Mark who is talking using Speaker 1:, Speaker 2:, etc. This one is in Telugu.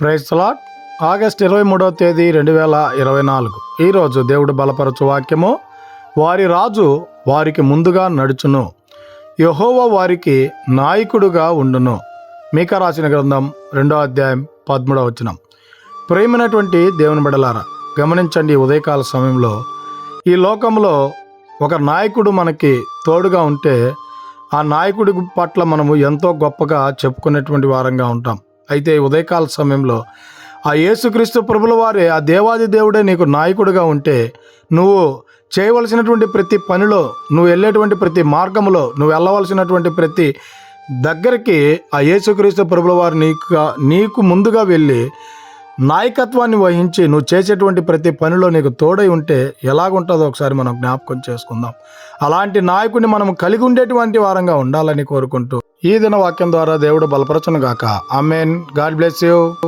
Speaker 1: ప్రైజ్ లాట్ ఆగస్ట్ ఇరవై మూడవ తేదీ రెండు వేల ఇరవై నాలుగు. ఈరోజు దేవుడు బలపరచు వాక్యము. వారి రాజు వారికి ముందుగా నడుచును. యహోవ వారికి నాయకుడుగా ఉండును. మీక రాసిన గ్రంథం రెండో అధ్యాయం పదమూడవ వచనం. ప్రేమైనటువంటి దేవుని బిడలారా గమనించండి ఉదయకాల సమయంలో. ఈ లోకంలో ఒక నాయకుడు మనకి తోడుగా ఉంటే ఆ నాయకుడి పట్ల మనము ఎంతో గొప్పగా చెప్పుకునేటువంటి వారంగా ఉంటాం. అయితే ఉదయకాల సమయంలో ఆ యేసుక్రీస్తు ప్రభుల వారే ఆ దేవాది దేవుడే నీకు నాయకుడిగా ఉంటే నువ్వు చేయవలసినటువంటి ప్రతి పనిలో నువ్వు వెళ్ళేటువంటి ప్రతి మార్గంలో నువ్వు వెళ్ళవలసినటువంటి ప్రతి దగ్గరికి ఆ యేసుక్రీస్తు ప్రభుల వారు నీకు నీకు ముందుగా వెళ్ళి నాయకత్వాన్ని వహించి నువ్వు చేసేటువంటి ప్రతి పనిలో నీకు తోడై ఉంటే ఎలాగుంటుందో ఒకసారి మనం జ్ఞాపకం చేసుకుందాం. అలాంటి నాయకుడిని మనం కలిగి ఉండేటువంటి వారంగా ఉండాలని కోరుకుంటూ ఈ దిన వాక్యం ద్వారా దేవుడు బలపరచును గాక అమెన్ గాడ్ బ్లెస్ యూ.